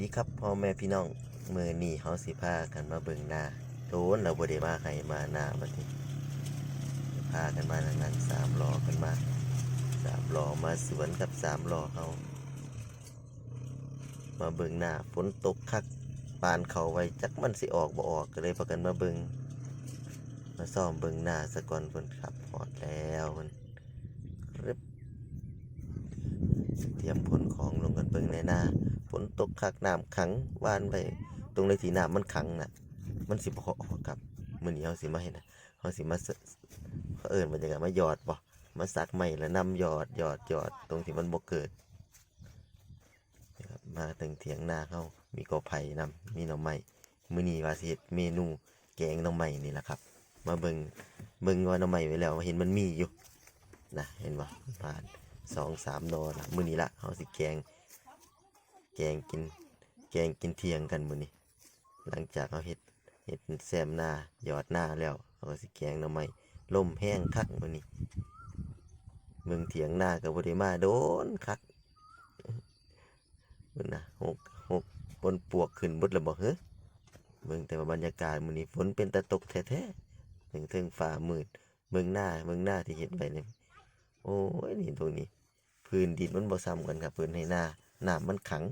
ดีครับพ่อแม่พี่น้องมือนี่เฮาสิพากันมาเบิ่งหน้าโดนเราบ่ได้มาใครมาหน้าบัดนี้พากันมาทางนั้นสามล้อกันมาสามล้อมาสวนกับสามล้อเฮามาเบิ่งหน้าฝนตกคักปานเขาไว้จักมันสิออกบ่ออกก็เลยพากันมาเบิ่งมาซ่อมเบิ่งหน้าซะก่อนเพิ่นขับฮอดแล้วเพิ่นรึบ เตรียมผลของลงกันเบิ่งในนาฝนตกคักน้ำขังวานไปตรงในที่น้ำมันขังน่ะ มันสิบ่ออกครับมื้อนี้เฮาสิมาเฮ็ดน่ะเฮาสิมาเขาเอิ้นว่าจังไดมาหยอดบ่มาสักไม้แล้วนำหยอดหยอดหยอดตรงที่มันบ่เกิดนะครับมาถึงเถียงนาเขามีกอไผ่นำมีหน่อไม้มื้อนี้ว่าสิเฮ็ดเมนูแกงหน่อไม้นี่แหละครับ มาเบิ่งเบิ่งว่าหน่อไม้ไว้แล้วเห็นมันมีอยู่นะเห็นบ่ผ่าน สองสามดอละมื้อนี้ละเฮาสิแกง แกงกิน แกงกินเที่ยงกันมื้อนี้ หลังจากเอาเห็ดเห็ดแซมหน้าหยอดหน้าแล้วเอาสิแกงหน่อไม้ลมแห้งคักมื้อนี้เมืองเถียงหน้าก็บ่ได้มาโดนคักมื้อนะหกหกฝนปวกขึ้นบิดแล้วบ่เฮ้อเมืองแต่ว่าบรรยากาศมื้อนี้ฝนเป็นตะตกแท้ๆถึงถึงฟ้ามืดเมืองหน้าเมืองหน้าที่เฮ็ดไว้นี่ยโอ้ยนี่ตรงนี้ พื้นดินมันบ่ซ้ำกันครับพื้นให้หน้าน้ำมันขัง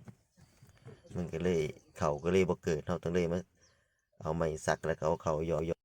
มันก็เลยเขาก็เลยบ่เกิดเราต้องเลยมาเอาไม้สักแล้วก็เอาเขายอ